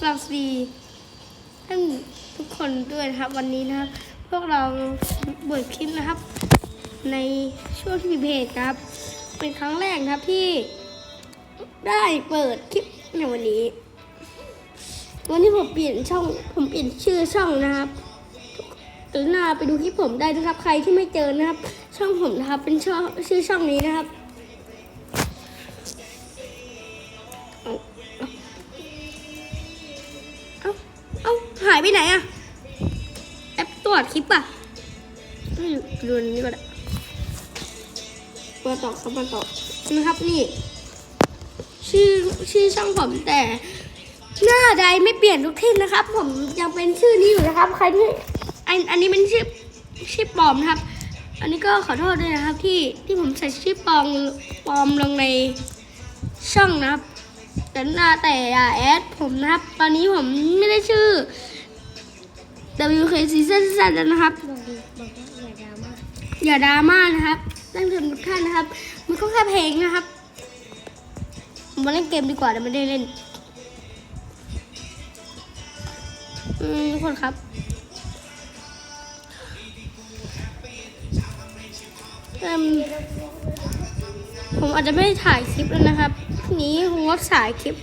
สวัสดีท่านทุกคนด้วยนะครับ วันนี้นะครับ พวกเราเปิดคลิปนะครับ ในช่วงที่มีเพจครับ เป็นครั้งแรกนะครับที่ได้เปิดคลิปในวันนี้ วันนี้ผมเปลี่ยนช่องผมเปลี่ยนชื่อช่องนะครับกรุณาไปดูคลิปผมได้นะครับ ใครที่ไม่เจอนะครับ ช่องผมนะครับ เป็นช่องชื่อช่องนี้นะครับายไปไหนอะแอปตรวจคลิปอะไม่รู้ดูนนี้ก็ได้มาต่อครับมาต่อนะครับนี่ ชื่อชื่อช่องผมแต่ หน้าใดไม่เปลี่ยนทุกทีนะครับ ผมยังเป็นชื่อนี้อยู่นะครับ ใครที่อันอันนี้เป็นชื่อชื่อปลอมนะครับ อันนี้ก็ขอโทษด้วยนะครับที่ที่ผมใส่ชื่อปลอมปลอมลงในช่องนะครับแต่หน้าแต่อย่าแอดผมนะครับ ตอนนี้ผมไม่ได้ชื่อ WK Season สั้นแล้วนะครับบอกดิบอกว่าอย่าดราม่าอย่าดราม่านะครับท่นผู้ชมทุกท่านนะครับ มันก็แค่เพลงนะครับมาเล่นเกมดีกว่าแต่ไม่ได้เล่นอืมทุกคนครับเอ่มผมอาจจะไม่ถ่ายคลิปแล้วนะครับพรุ่นี้ผมงดสายคลิป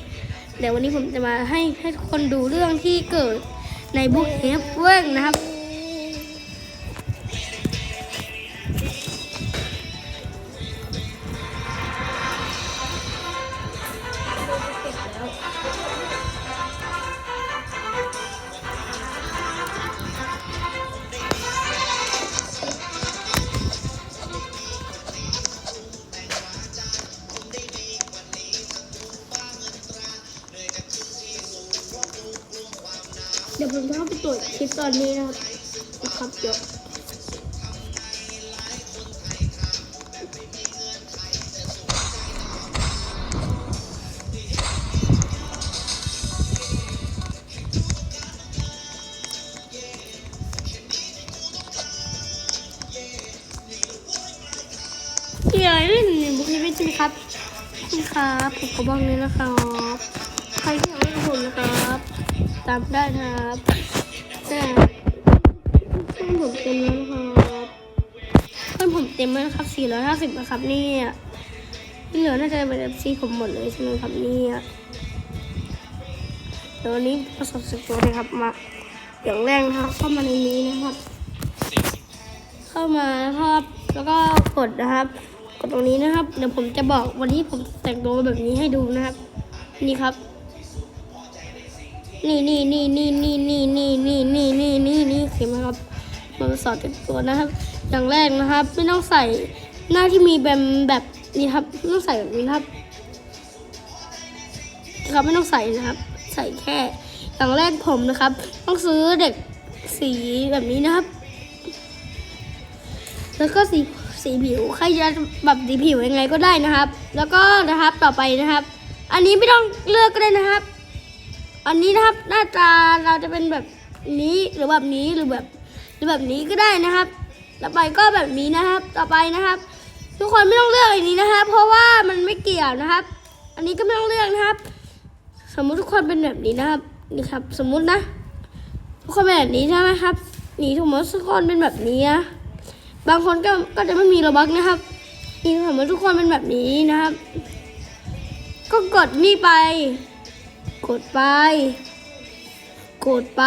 เดี๋ยววันนี้ผมจะมาให้ให้ทุกคนดูเรื่องที่เกิดในบุ๊กเฮฟ เวิร์กนะครับ เดี๋ยวผมจะเข้าไปตรวจคลิปตอนนี้นะครับนะครับเดี๋ยวมีอะไรเล่นในบุ๊กนี้ไม่ใช่ไหมครับนี่ครับ ผมก็บอกเลยนะครับ ใครที่ยังไม่รู้ผมนะครับ ตามได้ครับแต่เพื่อนผมเต็มแล้วนะครับเพื่อนผมเต็มแล้วครับ 450นะครับเนี่ยที่เหลือน่าจะเป็นเอฟซีผมหมดเลยใช่ไหมครับเนี่ยเดี๋ยวนี้ประสบสุดตัวเลยครับมาอย่างแรกนะครับเข้ามาในนี้นะครับ เข้ามาครับ แล้วก็กดนะครับ กดตรงนี้นะครับ เดี๋ยวผมจะบอกวันนี้ผมแต่งตัวแบบนี้ให้ดูนะครับ นี่ครับ นี่นี่นี่นี่นี่นี่นี่นี่นี่นี่นี่นี่เห็นไหมครับมันสอนแต่งตัวนะครับ อย่างแรกนะครับ ไม่ต้องใส่หน้าที่มีแบบแบบนี้ครับไม่ต้องใส่แบบนี้ครับครับไม่ต้องใส่นะครับ ใส่แค่ อย่างแรกผมนะครับ ต้องซื้อเด็กสีแบบนี้นะครับ แล้วก็สีสีผิวใครจะแบบสีผิวยังไงก็ได้นะครับ แล้วก็นะครับต่อไปนะครับ อันนี้ไม่ต้องเลือกก็ได้นะครับ อันนี้นะครับหน้าตาเราจะเป็นแบบนี้หรือแบบนี้หรือแบบหรือแบบนี้ก็ได้นะครับ ต่อไปก็แบบนี้นะครับ ต่อไปนะครับ ทุกคนไม่ต้องเลือกอันนี้นะครับ เพราะว่ามันไม่เกี่ยวนะครับ อันนี้ก็ไม่ต้องเลือกนะครับ สมมุติทุกคนเป็นแบบนี้นะครับนี่ครับ สมมุตินะ ทุกคนเป็นแบบนี้ใช่ไหมครับนี่สมมติทุกคนเป็นแบบนี้นะบางคนก็ก็จะไม่มีระบักนะครับนี่สมมติทุกคนเป็นแบบนี้นะครับ ก็กดนี่ไป กดไป กดไป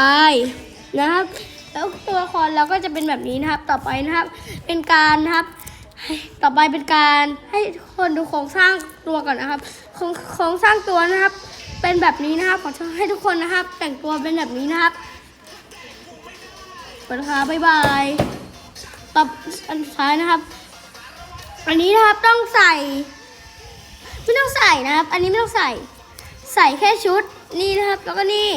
นะครับ แล้วตัวละครเราก็จะเป็นแบบนี้นะครับ ต่อไปนะครับ เป็นการนะครับต่อไปเป็นการให้ทุกคนดูโครงสร้างตัวก่อนนะครับโครงโครงสร้างตัวนะครับ เป็นแบบนี้นะครับขอให้ทุกคนนะครับ แต่งตัวเป็นแบบนี้นะครับสวัสดีครับบ๊ายบายต่ออันสุดท้ายนะครับ อันนี้นะครับต้องใส่ ไม่ต้องใส่นะครับ อันนี้ไม่ต้องใส่ ใส่แค่ชุดนี่นะครับ แล้วก็นี่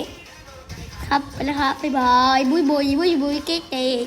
ครับไปแล้วครับบ๊ายบายบุยบุยบุยบุยเก๊กเก๊ก